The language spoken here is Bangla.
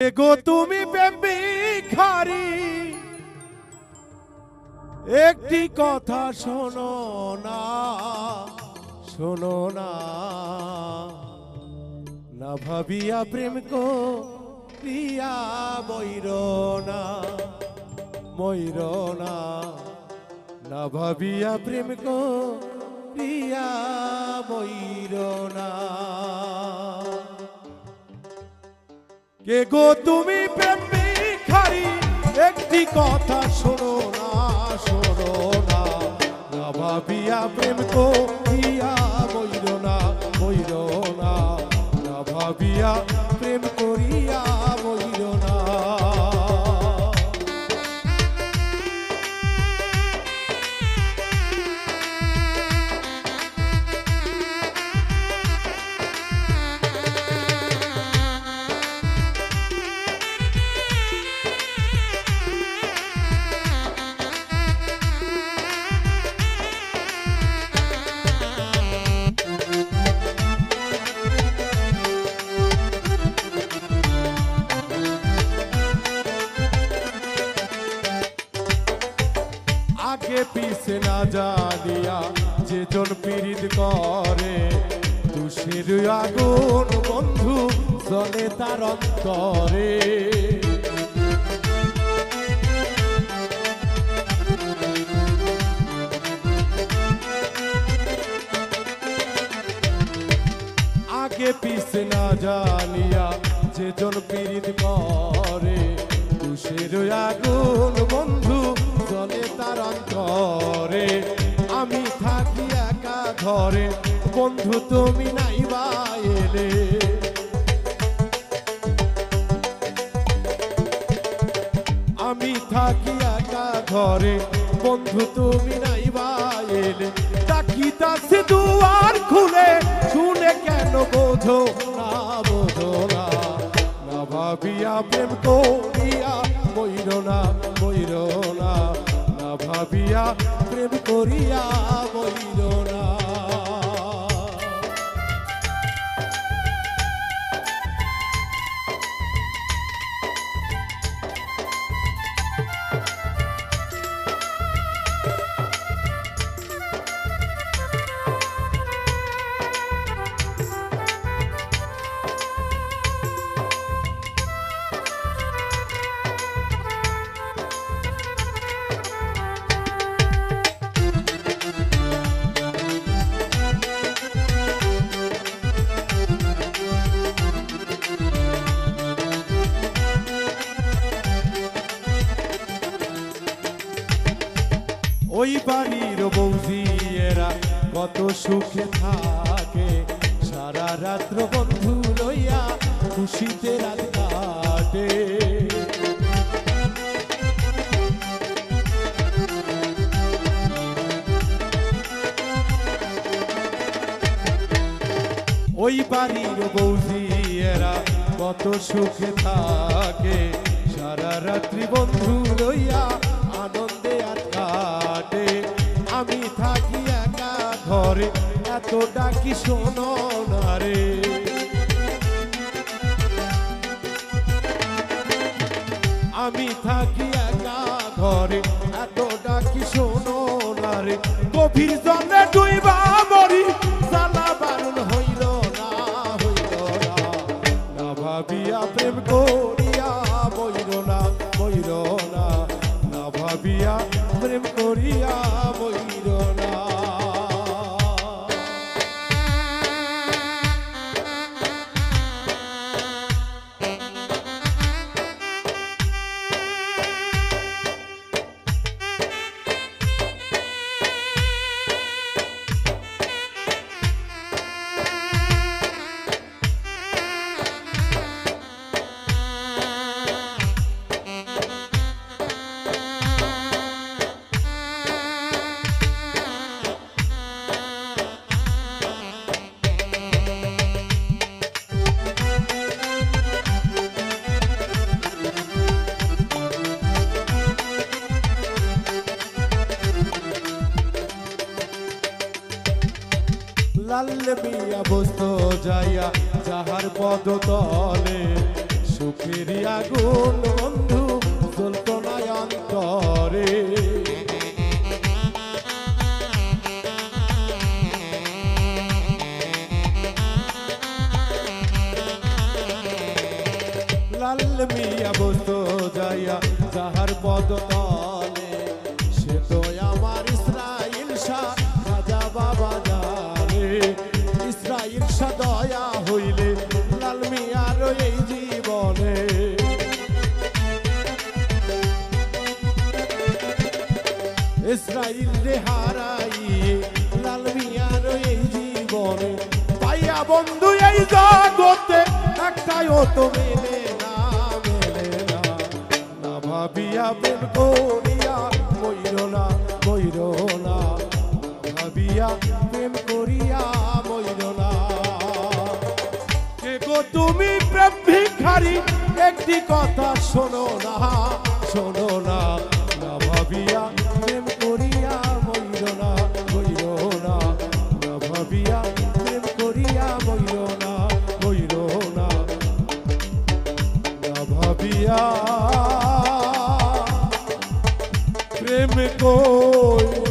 গো তুমি খারি একটি কথা শোনো না শোনো না। না ভাবিয়া প্রেম কো প্রিয়া ময়ূর না ময়ূর না। না ভাবিয়া প্রেম কো প্রিয়া ময়ূর না। কে গো তুমি প্রেম একটি কথা শোনো না শোনো না। না ভাবিয়া প্রেম করিয়া বইল না বইল না। না ভাবিয়া প্রেম করিয়া বইর পিছে না জানিয়া যে জন পীড়িত করে তুষের আগুন বন্ধু জলে তার অন্তরে। আগে পিছে না জানিয়া যে জন পীড়িত করে তুষের আগুন বন্ধু তার অন্তরে। আমি থাকি একা ঘরে। বন্ধু তুমি নাই বাইলে আমি থাকি একা ঘরে। বন্ধু তুমি নাই বাইলে ডাকিতাছে দুয়ার খুলে। শুনে কেন বোঝো না বোঝো না। না ভাবিয়া প্রেম করিয়া বইর না বইর না। ভাবিয়া প্রেম করিয়া বইল না। ওই বাড়ির বৌজিয়েরা কত সুখে থাকে। সারা রাত্র বন্ধু লইয়া খুশিতে রাত কাটে। ওই বাড়ির বৌজিয়েরা কত সুখে থাকে। সারা রাত্রি বন্ধু লইয়া ঘরে এত ডাকি শোনো না রে। আমি থাকি একা ঘরে, এত ডাকি শোনো না রে। গভীর জলে ডুইবা মরি, জ্বালা বারণ হইল না হইল না। না ভাবিয়া প্রেম করিয়া বইর না বইর না। না ভাবিয়া প্রেম করিয়া বইর না লাল মিয়া বসত যাইয়া, যাহার পদ তলে সুখের আগুন বন্ধু অন্তরে। লাল মিয়া বসত যাইয়া, যাহার পদ তলে ইসরাইল রে হারাইয়ে লাল মিয়ার এই জীবনে। পাইয়া বন্ধু, এই জগতে একটাইও তো মেলে না মেলে না। না ভাবিয়া প্রেম করিয়া মইর না মইর না ভাবিয়া প্রেম করিয়া মইর না। কে গো তুমি প্রেম ভিখারি, একটি কথা শোনো না শোনো না। में कोई